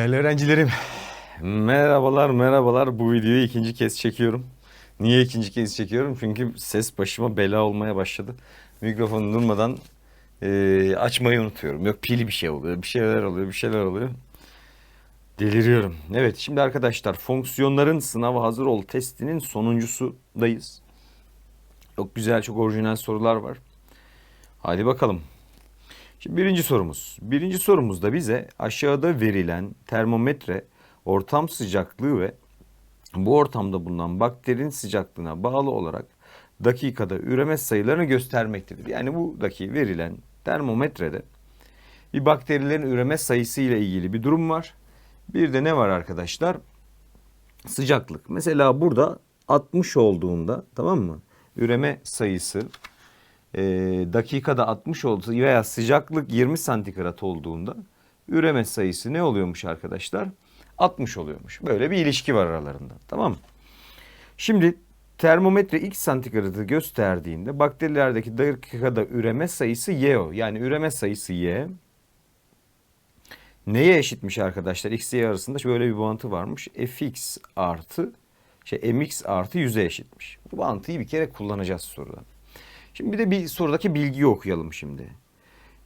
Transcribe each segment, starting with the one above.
Değerli öğrencilerim, merhabalar merhabalar. Bu videoyu ikinci kez çekiyorum. Niye ikinci kez çekiyorum? Çünkü ses başıma bela olmaya başladı. Mikrofonu durmadan eee, açmayı unutuyorum. Yok pili bir şey oluyor, bir şeyler oluyor, bir şeyler oluyor. Deliriyorum. Evet, şimdi arkadaşlar fonksiyonların sınava hazır ol testinin sonuncusundayız. Çok güzel, çok orijinal sorular var. Hadi bakalım. Şimdi birinci sorumuz. Birinci sorumuzda bize aşağıda verilen termometre ortam sıcaklığı ve bu ortamda bulunan bakterinin sıcaklığına bağlı olarak dakikada üreme sayılarını göstermektedir. Yani buradaki verilen termometrede bir bakterilerin üreme sayısı ile ilgili bir durum var. Bir de ne var arkadaşlar? Sıcaklık. Mesela burada 60 olduğunda tamam mı? Üreme sayısı e, dakikada 60 oldu veya sıcaklık 20 santigrat olduğunda üreme sayısı ne oluyormuş arkadaşlar? 60 oluyormuş. Böyle bir ilişki var aralarında. Tamam mı? Şimdi termometre x santigratı gösterdiğinde bakterilerdeki dakikada üreme sayısı y o. Yani üreme sayısı y. Neye eşitmiş arkadaşlar? X y arasında şöyle bir bağıntı varmış. fx artı şey mx artı 100'e eşitmiş. Bu bağıntıyı bir kere kullanacağız soruda. Şimdi bir de bir sorudaki bilgiyi okuyalım şimdi.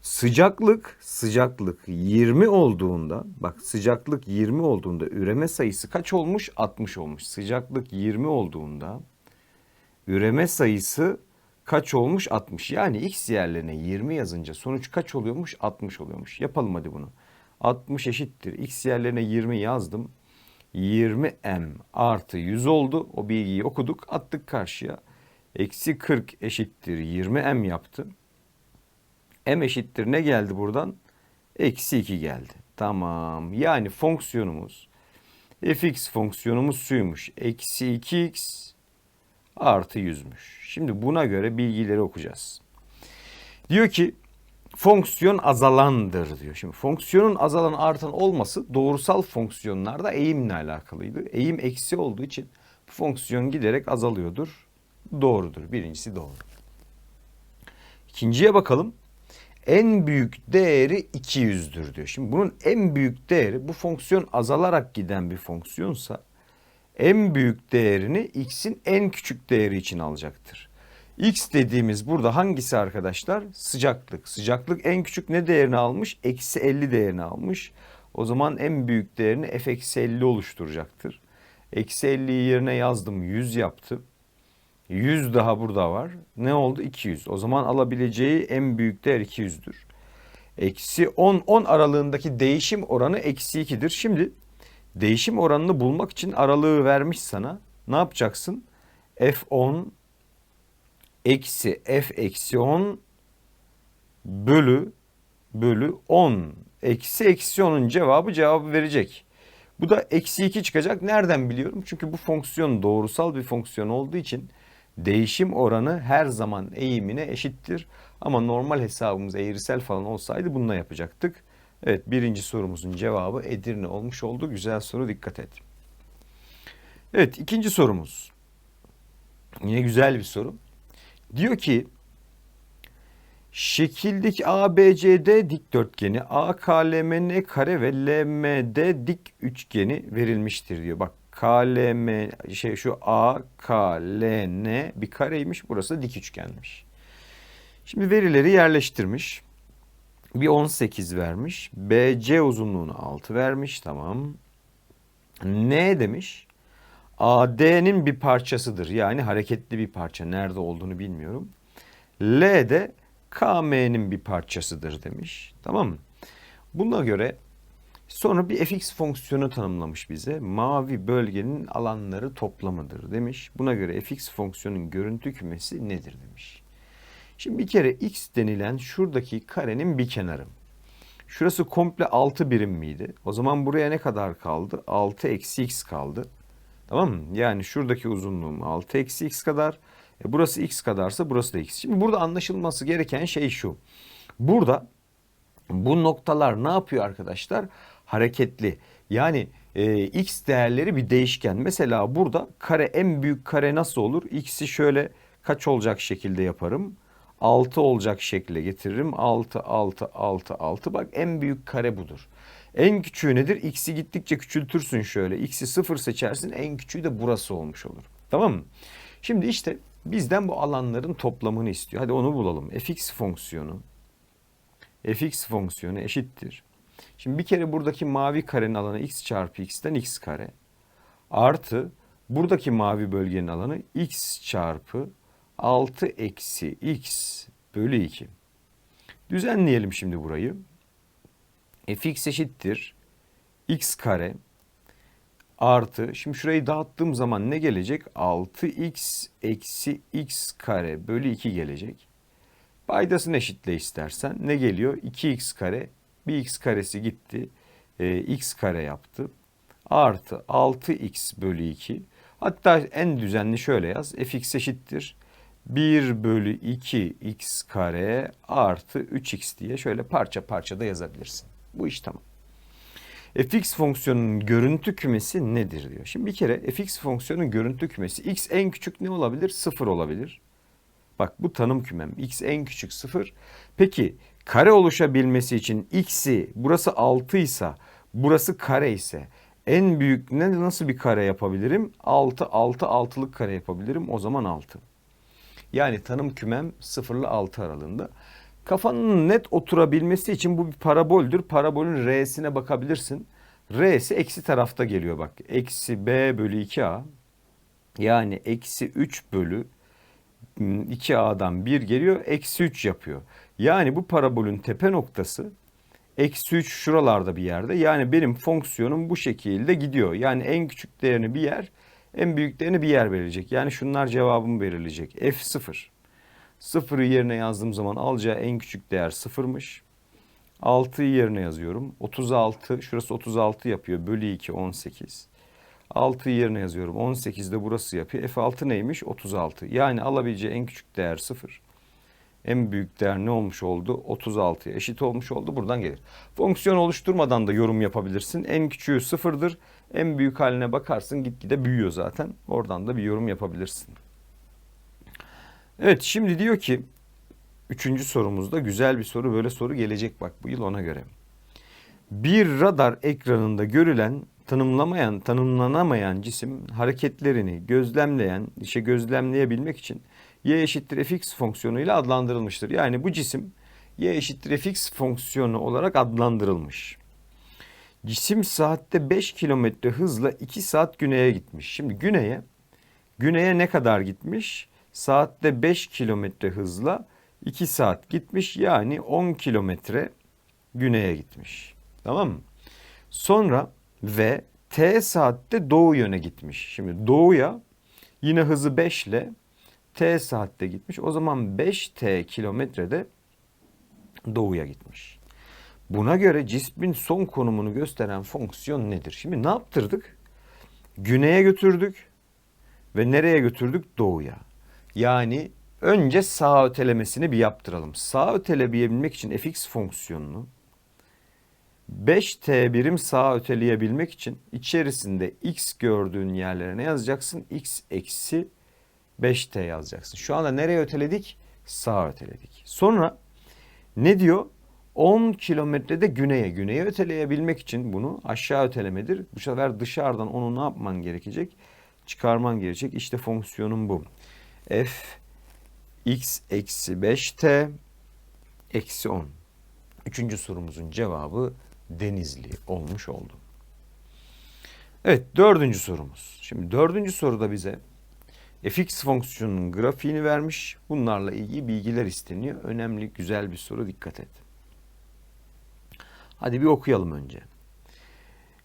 Sıcaklık, sıcaklık 20 olduğunda, bak sıcaklık 20 olduğunda üreme sayısı kaç olmuş? 60 olmuş. Sıcaklık 20 olduğunda üreme sayısı kaç olmuş? 60. Yani x yerlerine 20 yazınca sonuç kaç oluyormuş? 60 oluyormuş. Yapalım hadi bunu. 60 eşittir. X yerlerine 20 yazdım. 20m artı 100 oldu. O bilgiyi okuduk, attık karşıya. Eksi 40 eşittir 20m yaptı. m eşittir ne geldi buradan? Eksi 2 geldi. Tamam. Yani fonksiyonumuz fx fonksiyonumuz suymuş. Eksi 2x artı 100'müş. Şimdi buna göre bilgileri okuyacağız. Diyor ki fonksiyon azalandır diyor. Şimdi fonksiyonun azalan artan olması doğrusal fonksiyonlarda eğimle alakalıydı. Eğim eksi olduğu için fonksiyon giderek azalıyordur. Doğrudur. Birincisi doğru. İkinciye bakalım. En büyük değeri 200'dür diyor. Şimdi bunun en büyük değeri bu fonksiyon azalarak giden bir fonksiyonsa en büyük değerini x'in en küçük değeri için alacaktır. X dediğimiz burada hangisi arkadaşlar? Sıcaklık. Sıcaklık en küçük ne değerini almış? Eksi 50 değerini almış. O zaman en büyük değerini f eksi 50 oluşturacaktır. Eksi 50'yi yerine yazdım 100 yaptı. 100 daha burada var. Ne oldu? 200. O zaman alabileceği en büyük değer 200'dür. Eksi 10, 10 aralığındaki değişim oranı eksi 2'dir. Şimdi değişim oranını bulmak için aralığı vermiş sana. Ne yapacaksın? F10 eksi f eksi 10 bölü bölü 10. Eksi eksi 10'un cevabı cevabı verecek. Bu da eksi 2 çıkacak. Nereden biliyorum? Çünkü bu fonksiyon doğrusal bir fonksiyon olduğu için değişim oranı her zaman eğimine eşittir. Ama normal hesabımız eğrisel falan olsaydı bununla yapacaktık. Evet birinci sorumuzun cevabı Edirne olmuş oldu. Güzel soru dikkat et. Evet ikinci sorumuz. Yine güzel bir soru. Diyor ki şekildeki ABCD dikdörtgeni AKLMN kare ve LMD dik üçgeni verilmiştir diyor. Bak KLM şey şu AKLN bir kareymiş burası dik üçgenmiş. Şimdi verileri yerleştirmiş. Bir 18 vermiş. BC uzunluğunu 6 vermiş. Tamam. N demiş. AD'nin bir parçasıdır. Yani hareketli bir parça. Nerede olduğunu bilmiyorum. L de KM'nin bir parçasıdır demiş. Tamam mı? Buna göre sonra bir fx fonksiyonu tanımlamış bize. Mavi bölgenin alanları toplamıdır demiş. Buna göre fx fonksiyonun görüntü kümesi nedir demiş. Şimdi bir kere x denilen şuradaki karenin bir kenarı. Şurası komple 6 birim miydi? O zaman buraya ne kadar kaldı? 6 eksi x kaldı. Tamam mı? Yani şuradaki uzunluğum 6 eksi x kadar. E burası x kadarsa burası da x. Şimdi burada anlaşılması gereken şey şu. Burada bu noktalar ne yapıyor arkadaşlar? Hareketli. Yani e, x değerleri bir değişken. Mesela burada kare en büyük kare nasıl olur? X'i şöyle kaç olacak şekilde yaparım? 6 olacak şekilde getiririm. 6, 6, 6, 6. Bak en büyük kare budur. En küçüğü nedir? X'i gittikçe küçültürsün şöyle. X'i sıfır seçersin. En küçüğü de burası olmuş olur. Tamam mı? Şimdi işte bizden bu alanların toplamını istiyor. Hadi onu bulalım. fx fonksiyonu fx fonksiyonu eşittir. Şimdi bir kere buradaki mavi karenin alanı x çarpı x'ten x kare. Artı buradaki mavi bölgenin alanı x çarpı 6 eksi x bölü 2. Düzenleyelim şimdi burayı. fx eşittir x kare artı şimdi şurayı dağıttığım zaman ne gelecek? 6x eksi x kare bölü 2 gelecek. Paydasını eşitle istersen ne geliyor? 2x kare bir x karesi gitti. E, x kare yaptı. Artı 6x bölü 2. Hatta en düzenli şöyle yaz. fx eşittir. 1 bölü 2 x kare artı 3x diye şöyle parça parça da yazabilirsin. Bu iş tamam. fx fonksiyonunun görüntü kümesi nedir diyor. Şimdi bir kere fx fonksiyonunun görüntü kümesi x en küçük ne olabilir? 0 olabilir. Bak bu tanım kümem. X en küçük 0. Peki kare oluşabilmesi için x'i burası 6 ise burası kare ise en büyük ne nasıl bir kare yapabilirim? 6 6 6'lık kare yapabilirim. O zaman 6. Yani tanım kümem 0 ile 6 aralığında. Kafanın net oturabilmesi için bu bir paraboldür. Parabolün R'sine bakabilirsin. R'si eksi tarafta geliyor bak. Eksi B bölü 2A. Yani eksi 3 bölü 2A'dan 1 geliyor. Eksi 3 yapıyor. Yani bu parabolün tepe noktası eksi 3 şuralarda bir yerde. Yani benim fonksiyonum bu şekilde gidiyor. Yani en küçük değerini bir yer, en büyük değerini bir yer verilecek. Yani şunlar cevabımı belirleyecek. F0. Sıfırı yerine yazdığım zaman alacağı en küçük değer sıfırmış. 6'yı yerine yazıyorum. 36, şurası 36 yapıyor. Bölü 2, 18. 6'yı yerine yazıyorum. 18 de burası yapıyor. F6 neymiş? 36. Yani alabileceği en küçük değer 0. En büyük değer ne olmuş oldu? 36'ya eşit olmuş oldu. Buradan gelir. Fonksiyon oluşturmadan da yorum yapabilirsin. En küçüğü sıfırdır. En büyük haline bakarsın gitgide büyüyor zaten. Oradan da bir yorum yapabilirsin. Evet şimdi diyor ki üçüncü sorumuzda güzel bir soru. Böyle soru gelecek bak bu yıl ona göre. Bir radar ekranında görülen tanımlamayan, tanımlanamayan cisim hareketlerini gözlemleyen, işte gözlemleyebilmek için y eşittir fx fonksiyonuyla adlandırılmıştır. Yani bu cisim y eşittir fx fonksiyonu olarak adlandırılmış. Cisim saatte 5 kilometre hızla 2 saat güneye gitmiş. Şimdi güneye, güneye ne kadar gitmiş? Saatte 5 kilometre hızla 2 saat gitmiş. Yani 10 kilometre güneye gitmiş. Tamam mı? Sonra ve t saatte doğu yöne gitmiş. Şimdi doğuya yine hızı 5 ile t saatte gitmiş. O zaman 5t kilometrede doğuya gitmiş. Buna göre cismin son konumunu gösteren fonksiyon nedir? Şimdi ne yaptırdık? Güneye götürdük ve nereye götürdük? Doğuya. Yani önce sağ ötelemesini bir yaptıralım. Sağ öteleyebilmek için fx fonksiyonunu 5t birim sağa öteleyebilmek için içerisinde x gördüğün yerlere ne yazacaksın? x eksi 5t yazacaksın. Şu anda nereye öteledik? Sağa öteledik. Sonra ne diyor? 10 kilometrede güneye. Güneye öteleyebilmek için bunu aşağı ötelemedir. Bu sefer dışarıdan onu ne yapman gerekecek? Çıkarman gerekecek. İşte fonksiyonun bu. f x eksi 5t eksi 10. Üçüncü sorumuzun cevabı Denizli olmuş oldu. Evet dördüncü sorumuz. Şimdi dördüncü soruda bize fx fonksiyonunun grafiğini vermiş. Bunlarla ilgili bilgiler isteniyor. Önemli güzel bir soru dikkat et. Hadi bir okuyalım önce.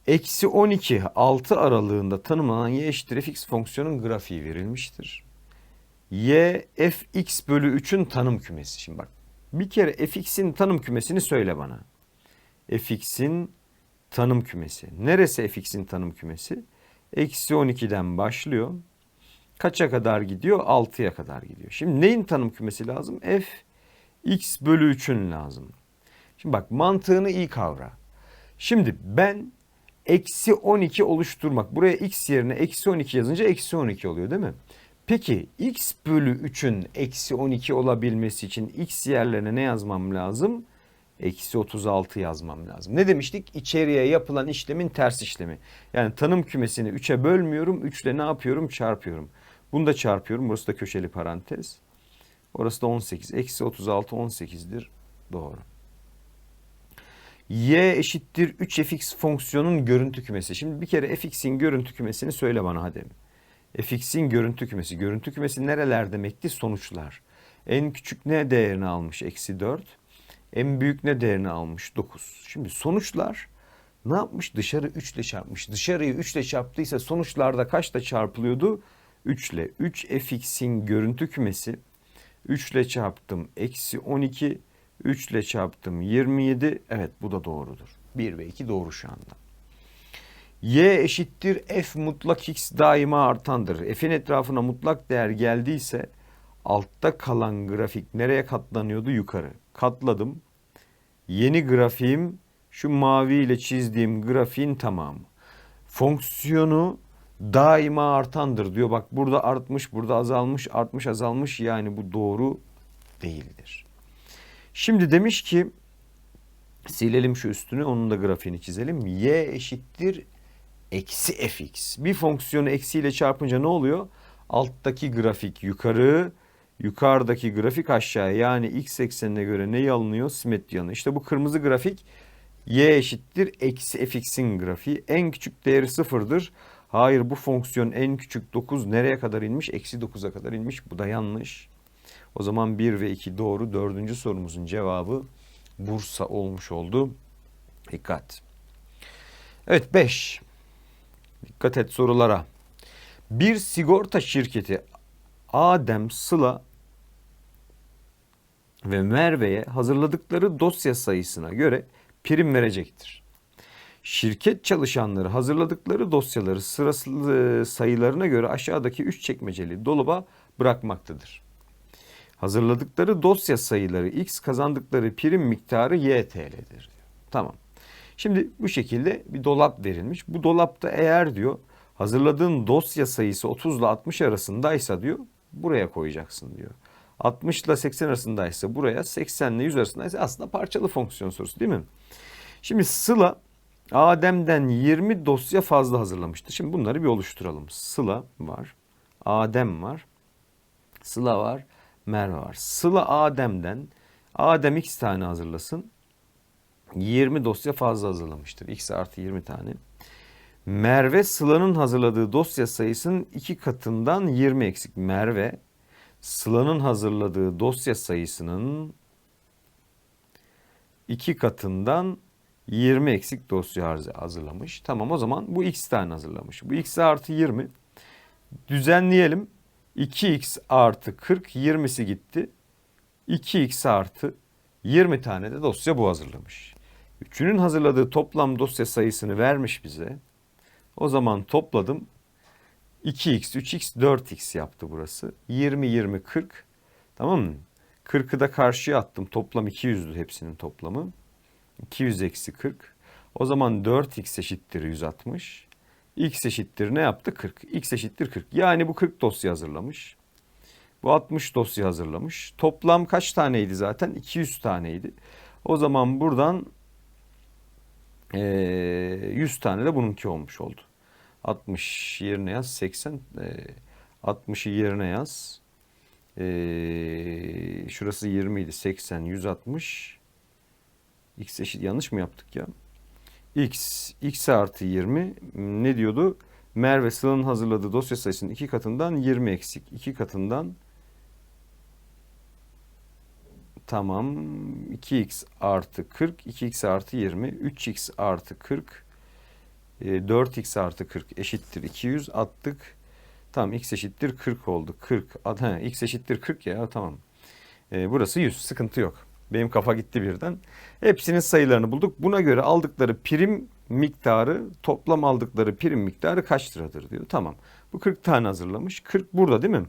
Eksi 12 6 aralığında tanımlanan y eşittir fx fonksiyonun grafiği verilmiştir. y fx bölü 3'ün tanım kümesi. Şimdi bak bir kere fx'in tanım kümesini söyle bana fx'in tanım kümesi. Neresi fx'in tanım kümesi? Eksi 12'den başlıyor. Kaça kadar gidiyor? 6'ya kadar gidiyor. Şimdi neyin tanım kümesi lazım? f x bölü 3'ün lazım. Şimdi bak mantığını iyi kavra. Şimdi ben eksi 12 oluşturmak. Buraya x yerine eksi 12 yazınca eksi 12 oluyor değil mi? Peki x bölü 3'ün eksi 12 olabilmesi için x yerlerine ne yazmam lazım? Eksi 36 yazmam lazım. Ne demiştik? İçeriye yapılan işlemin ters işlemi. Yani tanım kümesini 3'e bölmüyorum. 3 ile ne yapıyorum? Çarpıyorum. Bunu da çarpıyorum. Burası da köşeli parantez. Orası da 18. Eksi 36 18'dir. Doğru. Y eşittir 3fx fonksiyonun görüntü kümesi. Şimdi bir kere fx'in görüntü kümesini söyle bana hadi. fx'in görüntü kümesi. Görüntü kümesi nereler demekti? Sonuçlar. En küçük ne değerini almış? Eksi 4. En büyük ne değerini almış? 9. Şimdi sonuçlar ne yapmış? Dışarı 3 ile çarpmış. Dışarıyı 3 ile çarptıysa sonuçlarda kaçla çarpılıyordu? 3 ile. 3 fx'in görüntü kümesi. 3 ile çarptım. Eksi 12. 3 ile çarptım 27. Evet bu da doğrudur. 1 ve 2 doğru şu anda. Y eşittir f mutlak x daima artandır. F'in etrafına mutlak değer geldiyse altta kalan grafik nereye katlanıyordu? Yukarı. Katladım. Yeni grafiğim şu mavi ile çizdiğim grafiğin tamamı. Fonksiyonu daima artandır diyor. Bak burada artmış, burada azalmış, artmış, azalmış. Yani bu doğru değildir. Şimdi demiş ki silelim şu üstünü onun da grafiğini çizelim. Y eşittir eksi fx. Bir fonksiyonu eksiyle çarpınca ne oluyor? Alttaki grafik yukarı, yukarıdaki grafik aşağıya. Yani x eksenine göre neyi alınıyor? Simetri alınıyor. İşte bu kırmızı grafik y eşittir eksi fx'in grafiği. En küçük değeri sıfırdır. Hayır bu fonksiyon en küçük 9 nereye kadar inmiş? Eksi 9'a kadar inmiş. Bu da yanlış. O zaman 1 ve 2 doğru. Dördüncü sorumuzun cevabı Bursa olmuş oldu. Dikkat. Evet 5. Dikkat et sorulara. Bir sigorta şirketi Adem, Sıla ve Merve'ye hazırladıkları dosya sayısına göre prim verecektir. Şirket çalışanları hazırladıkları dosyaları sıraslı sayılarına göre aşağıdaki 3 çekmeceli dolaba bırakmaktadır. Hazırladıkları dosya sayıları x kazandıkları prim miktarı y TL'dir. Tamam. Şimdi bu şekilde bir dolap verilmiş. Bu dolapta eğer diyor hazırladığın dosya sayısı 30 ile 60 arasındaysa diyor buraya koyacaksın diyor. 60 ile 80 arasındaysa buraya 80 ile 100 arasındaysa aslında parçalı fonksiyon sorusu değil mi? Şimdi Sıla Adem'den 20 dosya fazla hazırlamıştı. Şimdi bunları bir oluşturalım. Sıla var. Adem var. Sıla var. Merve var. Sıla Adem'den Adem x tane hazırlasın. 20 dosya fazla hazırlamıştır. X artı 20 tane. Merve Sıla'nın hazırladığı dosya sayısının iki katından 20 eksik. Merve Sıla'nın hazırladığı dosya sayısının iki katından 20 eksik dosya hazırlamış. Tamam o zaman bu x tane hazırlamış. Bu x artı 20. Düzenleyelim. 2x artı 40 20'si gitti. 2x artı 20 tane de dosya bu hazırlamış. Üçünün hazırladığı toplam dosya sayısını vermiş bize. O zaman topladım. 2x, 3x, 4x yaptı burası. 20, 20, 40. Tamam mı? 40'ı da karşıya attım. Toplam 200'dü hepsinin toplamı. 200 eksi 40. O zaman 4x eşittir 160. X eşittir ne yaptı? 40. X eşittir 40. Yani bu 40 dosya hazırlamış. Bu 60 dosya hazırlamış. Toplam kaç taneydi zaten? 200 taneydi. O zaman buradan e, 100 tane de bununki olmuş oldu. 60 yerine yaz 80. E, 60'ı yerine yaz. Şurası 20 idi. 80, 160. X eşit yanlış mı yaptık ya? X, X artı 20 ne diyordu? Merve Sıla'nın hazırladığı dosya sayısının iki katından 20 eksik. iki katından tamam 2x artı 40, 2x artı 20, 3x artı 40, 4x artı 40 eşittir 200 attık. Tamam x eşittir 40 oldu. 40. He, x eşittir 40 ya tamam. E, burası 100 sıkıntı yok. Benim kafa gitti birden. Hepsinin sayılarını bulduk. Buna göre aldıkları prim miktarı, toplam aldıkları prim miktarı kaç liradır diyor. Tamam. Bu 40 tane hazırlamış. 40 burada değil mi?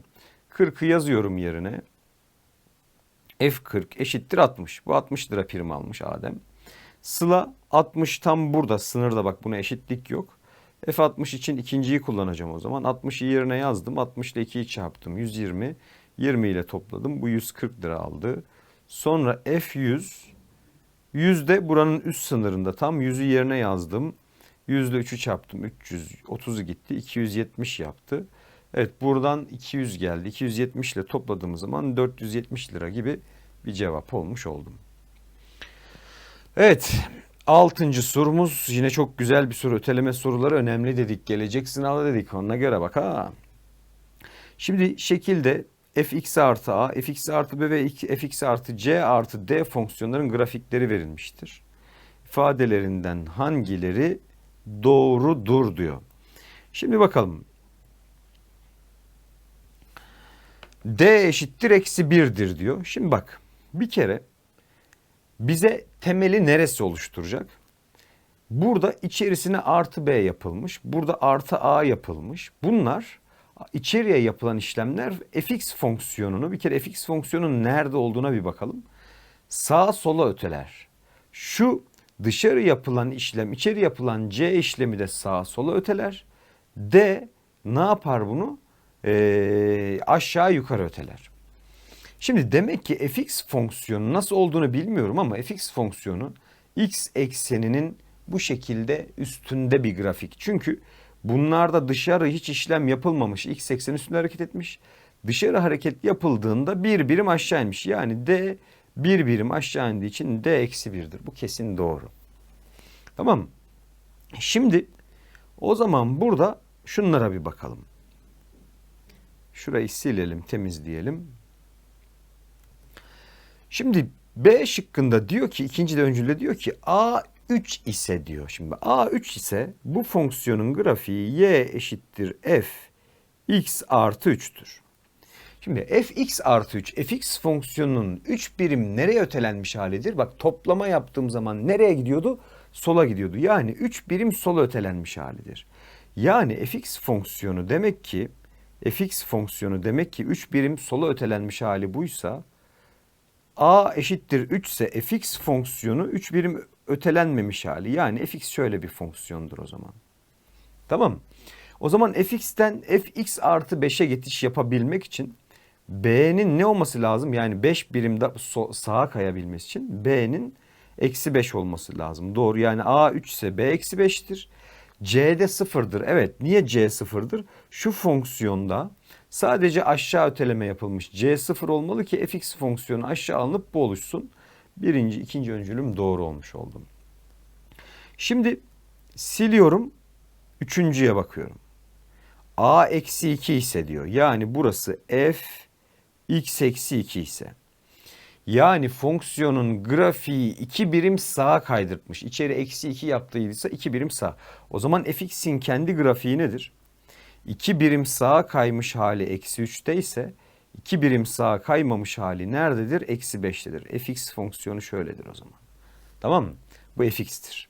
40'ı yazıyorum yerine. F40 eşittir 60. Bu 60 lira prim almış Adem. Sıla 60 tam burada. Sınırda bak buna eşitlik yok. F60 için ikinciyi kullanacağım o zaman. 60'ı yerine yazdım. 60 ile 2'yi çarptım. 120. 20 ile topladım. Bu 140 lira aldı. Sonra F100 Yüzde buranın üst sınırında tam yüzü yerine yazdım. Yüzde üçü çarptım. 330'u gitti. 270 yaptı. Evet buradan 200 geldi. 270 ile topladığımız zaman 470 lira gibi bir cevap olmuş oldum. Evet. Altıncı sorumuz yine çok güzel bir soru. Öteleme soruları önemli dedik. Gelecek sınavda dedik. Ona göre bak ha. Şimdi şekilde fx artı a, fx artı b ve fx artı c artı d fonksiyonların grafikleri verilmiştir. İfadelerinden hangileri doğrudur diyor. Şimdi bakalım. d eşittir eksi 1'dir diyor. Şimdi bak bir kere bize temeli neresi oluşturacak? Burada içerisine artı b yapılmış. Burada artı a yapılmış. Bunlar içeriye yapılan işlemler fx fonksiyonunu bir kere fx fonksiyonun nerede olduğuna bir bakalım. Sağa sola öteler. Şu dışarı yapılan işlem içeri yapılan c işlemi de sağa sola öteler. D ne yapar bunu? Ee, aşağı yukarı öteler. Şimdi demek ki fx fonksiyonu nasıl olduğunu bilmiyorum ama fx fonksiyonu x ekseninin bu şekilde üstünde bir grafik. Çünkü bunlarda dışarı hiç işlem yapılmamış. X eksen üstünde hareket etmiş. Dışarı hareket yapıldığında bir birim aşağı inmiş. Yani D bir birim aşağı indiği için D eksi birdir. Bu kesin doğru. Tamam Şimdi o zaman burada şunlara bir bakalım. Şurayı silelim, temizleyelim. Şimdi B şıkkında diyor ki ikinci de öncülde diyor ki A 3 ise diyor. Şimdi A 3 ise bu fonksiyonun grafiği y eşittir f x artı 3'tür. Şimdi fx artı 3 fx fonksiyonunun 3 birim nereye ötelenmiş halidir? Bak toplama yaptığım zaman nereye gidiyordu? Sola gidiyordu. Yani 3 birim sola ötelenmiş halidir. Yani fx fonksiyonu demek ki fx fonksiyonu demek ki 3 birim sola ötelenmiş hali buysa a eşittir 3 ise fx fonksiyonu 3 birim ötelenmemiş hali. Yani fx şöyle bir fonksiyondur o zaman. Tamam. O zaman fx'ten fx artı 5'e geçiş yapabilmek için b'nin ne olması lazım? Yani 5 birim de sağa kayabilmesi için b'nin eksi 5 olması lazım. Doğru yani a 3 ise b eksi 5'tir. C'de sıfırdır. Evet niye C sıfırdır? Şu fonksiyonda sadece aşağı öteleme yapılmış. C sıfır olmalı ki fx fonksiyonu aşağı alınıp bu oluşsun. Birinci, ikinci öncülüm doğru olmuş oldum. Şimdi siliyorum. Üçüncüye bakıyorum. A eksi 2 ise diyor. Yani burası f x eksi 2 ise. Yani fonksiyonun grafiği 2 birim sağa kaydırtmış. İçeri eksi 2 yaptıysa 2 birim sağ. O zaman fx'in kendi grafiği nedir? 2 birim sağa kaymış hali eksi 3'te ise 2 birim sağa kaymamış hali nerededir? Eksi 5'tedir. fx fonksiyonu şöyledir o zaman. Tamam mı? Bu fx'tir.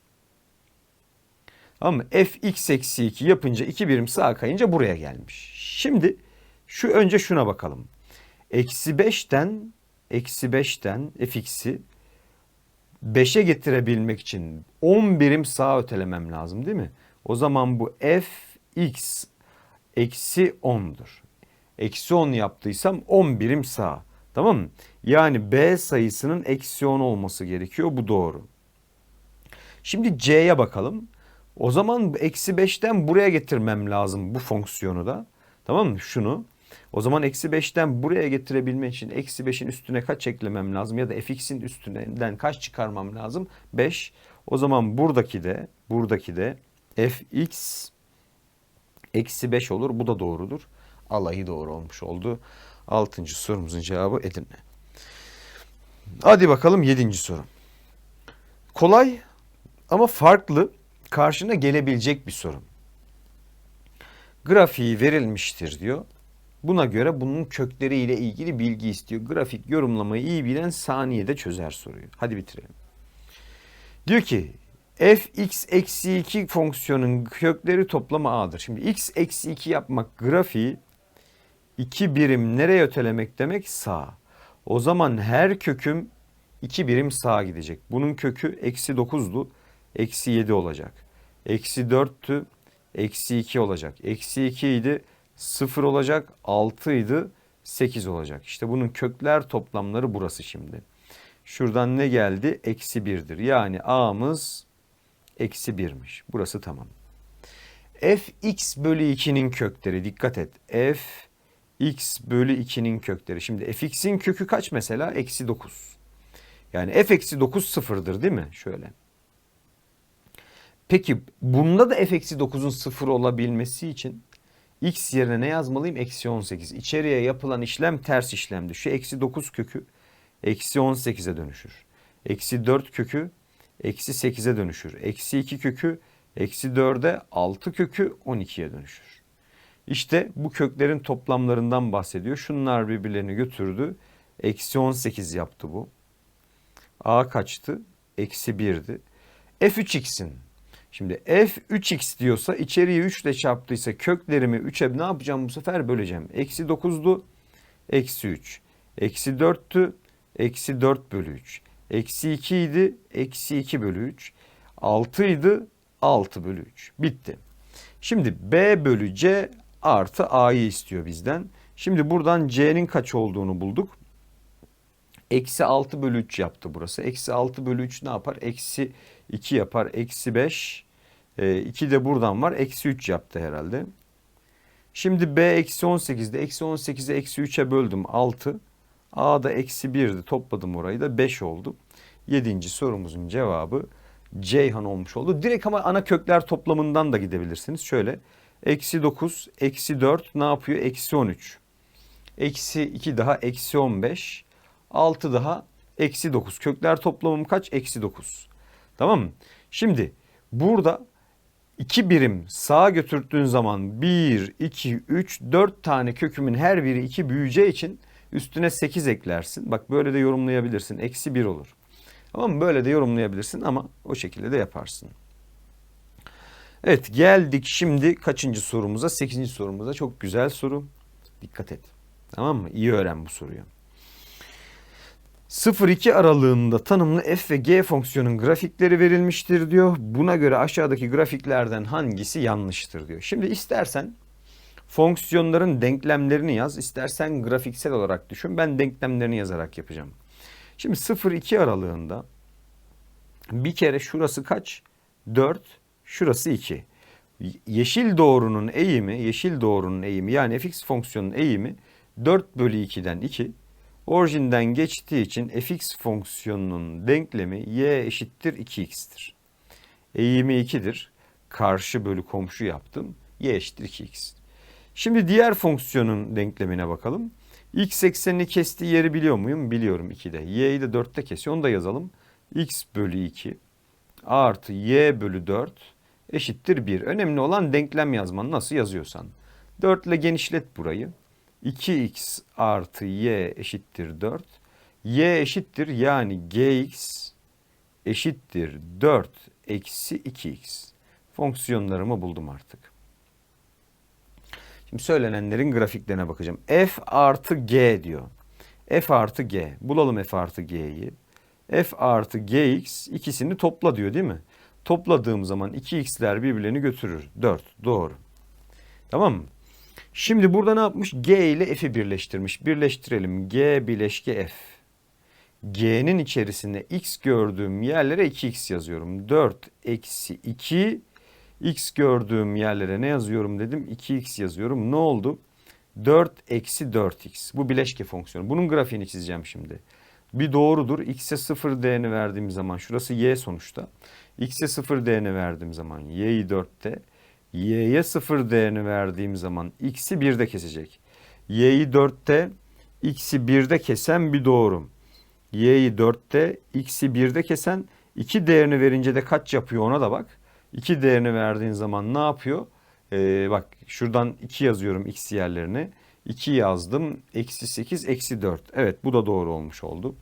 Tamam mı? fx eksi 2 yapınca 2 birim sağa kayınca buraya gelmiş. Şimdi şu önce şuna bakalım. Eksi 5'ten eksi 5'ten fx'i 5'e getirebilmek için 10 birim sağa ötelemem lazım değil mi? O zaman bu fx eksi 10'dur. Eksi 10 yaptıysam 10 birim sağ. Tamam mı? Yani b sayısının eksi 10 olması gerekiyor. Bu doğru. Şimdi c'ye bakalım. O zaman eksi 5'ten buraya getirmem lazım bu fonksiyonu da. Tamam mı? Şunu. O zaman eksi 5'ten buraya getirebilmek için eksi 5'in üstüne kaç eklemem lazım? Ya da fx'in üstünden kaç çıkarmam lazım? 5. O zaman buradaki de buradaki de fx eksi 5 olur. Bu da doğrudur. Alayı doğru olmuş oldu. Altıncı sorumuzun cevabı Edirne. Hadi bakalım yedinci soru. Kolay ama farklı karşına gelebilecek bir soru. Grafiği verilmiştir diyor. Buna göre bunun kökleri ile ilgili bilgi istiyor. Grafik yorumlamayı iyi bilen saniyede çözer soruyu. Hadi bitirelim. Diyor ki fx eksi 2 fonksiyonun kökleri toplamı a'dır. Şimdi x eksi 2 yapmak grafiği 2 birim nereye ötelemek demek? Sağ. O zaman her köküm 2 birim sağa gidecek. Bunun kökü eksi 9'du. Eksi 7 olacak. Eksi 4'tü. Eksi 2 olacak. Eksi 2 idi. 0 olacak. 6 idi. 8 olacak. İşte bunun kökler toplamları burası şimdi. Şuradan ne geldi? Eksi 1'dir. Yani a'mız eksi 1'miş. Burası tamam. fx bölü 2'nin kökleri dikkat et. f x bölü 2'nin kökleri. Şimdi fx'in kökü kaç mesela? Eksi 9. Yani f eksi 9 sıfırdır değil mi? Şöyle. Peki bunda da f eksi 9'un sıfır olabilmesi için x yerine ne yazmalıyım? Eksi 18. İçeriye yapılan işlem ters işlemdi. Şu eksi 9 kökü eksi 18'e dönüşür. Eksi 4 kökü eksi 8'e dönüşür. Eksi 2 kökü eksi 4'e 6 kökü 12'ye dönüşür. İşte bu köklerin toplamlarından bahsediyor. Şunlar birbirlerini götürdü. Eksi 18 yaptı bu. A kaçtı? Eksi 1'di. F3x'in. Şimdi F3x diyorsa içeriği 3 ile çarptıysa köklerimi 3'e ne yapacağım bu sefer böleceğim. Eksi 9'du. Eksi 3. Eksi 4'tü. Eksi 4 bölü 3. Eksi 2 idi. Eksi 2 bölü 3. 6 idi. 6 bölü 3. Bitti. Şimdi B bölü C artı A'yı istiyor bizden. Şimdi buradan C'nin kaç olduğunu bulduk. Eksi 6 bölü 3 yaptı burası. Eksi 6 bölü 3 ne yapar? Eksi 2 yapar. Eksi 5. E, 2 de buradan var. Eksi 3 yaptı herhalde. Şimdi B eksi 18'de. Eksi 18'i eksi 3'e böldüm. 6. A da eksi 1'di. Topladım orayı da 5 oldu. Yedinci sorumuzun cevabı Ceyhan olmuş oldu. Direkt ama ana kökler toplamından da gidebilirsiniz. Şöyle eksi 9, eksi 4 ne yapıyor? Eksi 13. Eksi 2 daha eksi 15. 6 daha eksi 9. Kökler toplamım kaç? Eksi 9. Tamam mı? Şimdi burada 2 birim sağa götürttüğün zaman 1, 2, 3, 4 tane kökümün her biri 2 büyüyeceği için üstüne 8 eklersin. Bak böyle de yorumlayabilirsin. Eksi 1 olur. Tamam mı? Böyle de yorumlayabilirsin ama o şekilde de yaparsın. Evet geldik şimdi kaçıncı sorumuza? 8. sorumuza. Çok güzel soru. Dikkat et. Tamam mı? İyi öğren bu soruyu. 0-2 aralığında tanımlı f ve g fonksiyonun grafikleri verilmiştir diyor. Buna göre aşağıdaki grafiklerden hangisi yanlıştır diyor. Şimdi istersen fonksiyonların denklemlerini yaz, istersen grafiksel olarak düşün. Ben denklemlerini yazarak yapacağım. Şimdi 0-2 aralığında bir kere şurası kaç? 4, şurası 2. Yeşil doğrunun eğimi, yeşil doğrunun eğimi yani fx fonksiyonun eğimi 4 bölü 2'den 2. Orijinden geçtiği için fx fonksiyonunun denklemi y eşittir 2x'tir. Eğimi 2'dir. Karşı bölü komşu yaptım. y eşittir 2x. Şimdi diğer fonksiyonun denklemine bakalım. x eksenini kestiği yeri biliyor muyum? Biliyorum 2'de. y'yi de 4'te kesiyor. Onu da yazalım. x bölü 2 artı y bölü 4 eşittir 1. Önemli olan denklem yazman. Nasıl yazıyorsan. 4 ile genişlet burayı. 2x artı y eşittir 4. y eşittir yani gx eşittir 4 eksi 2x. Fonksiyonlarımı buldum artık. Şimdi söylenenlerin grafiklerine bakacağım. f artı g diyor. f artı g. Bulalım f artı g'yi. f artı gx ikisini topla diyor değil mi? Topladığım zaman 2x'ler birbirlerini götürür. 4. Doğru. Tamam mı? Şimdi burada ne yapmış? G ile F'i birleştirmiş. Birleştirelim. G bileşke F. G'nin içerisinde X gördüğüm yerlere 2X yazıyorum. 4 eksi 2 X gördüğüm yerlere ne yazıyorum dedim? 2X yazıyorum. Ne oldu? 4 eksi 4X. Bu bileşke fonksiyonu. Bunun grafiğini çizeceğim şimdi. Bir doğrudur. X'e 0 değerini verdiğim zaman şurası Y sonuçta. X'e 0 değerini verdiğim zaman Y'yi 4'te y'ye 0 değerini verdiğim zaman x'i 1'de kesecek. y'yi 4'te x'i 1'de kesen bir doğru. y'yi 4'te x'i 1'de kesen 2 değerini verince de kaç yapıyor ona da bak. 2 değerini verdiğin zaman ne yapıyor? Ee, bak şuradan 2 yazıyorum x yerlerine. 2 yazdım. Eksi 8, eksi 4. Evet bu da doğru olmuş oldu.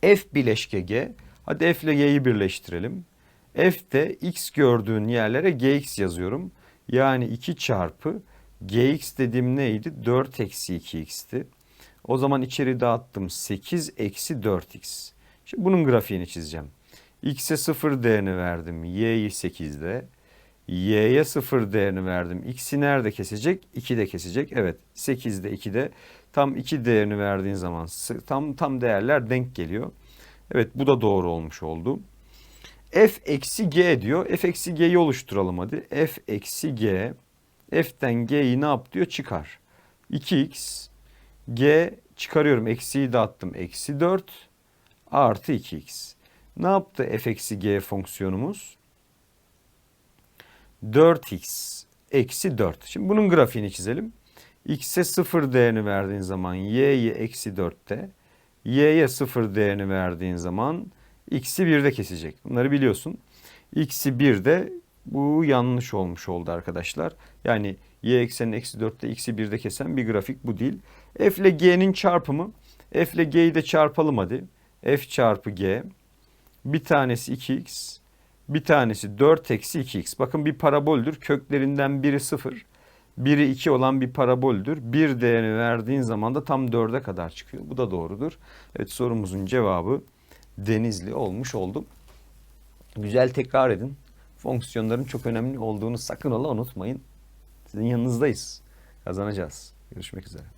F bileşke G. Hadi F ile Y'yi birleştirelim. F'de x gördüğün yerlere gx yazıyorum. Yani 2 çarpı gx dediğim neydi? 4 eksi 2x'ti. O zaman içeri dağıttım 8 eksi 4x. Şimdi bunun grafiğini çizeceğim. x'e 0 değerini verdim. y'yi 8'de. Y'ye 0 değerini verdim. X'i nerede kesecek? 2'de kesecek. Evet 8'de 2'de tam 2 değerini verdiğin zaman tam tam değerler denk geliyor. Evet bu da doğru olmuş oldu. f eksi g diyor. f eksi g'yi oluşturalım hadi. f eksi g f'ten g'yi ne yap diyor? Çıkar. 2x g çıkarıyorum. Eksiyi de attım. Eksi 4 artı 2x. Ne yaptı f eksi g fonksiyonumuz? 4x eksi 4. Şimdi bunun grafiğini çizelim. x'e 0 değerini verdiğin zaman y'ye eksi 4'te. y'ye 0 değerini verdiğin zaman x'i 1'de kesecek. Bunları biliyorsun. x'i 1'de bu yanlış olmuş oldu arkadaşlar. Yani y eksenin eksi 4'te x'i 1'de kesen bir grafik bu değil. f ile g'nin çarpımı. f ile g'yi de çarpalım hadi. f çarpı g. Bir tanesi 2x. Bir tanesi 4 eksi 2x. Bakın bir paraboldür. Köklerinden biri 0. Biri 2 olan bir paraboldür. Bir değerini verdiğin zaman da tam 4'e kadar çıkıyor. Bu da doğrudur. Evet sorumuzun cevabı Denizli olmuş oldu. Güzel tekrar edin. Fonksiyonların çok önemli olduğunu sakın ola unutmayın. Sizin yanınızdayız. Kazanacağız. Görüşmek üzere.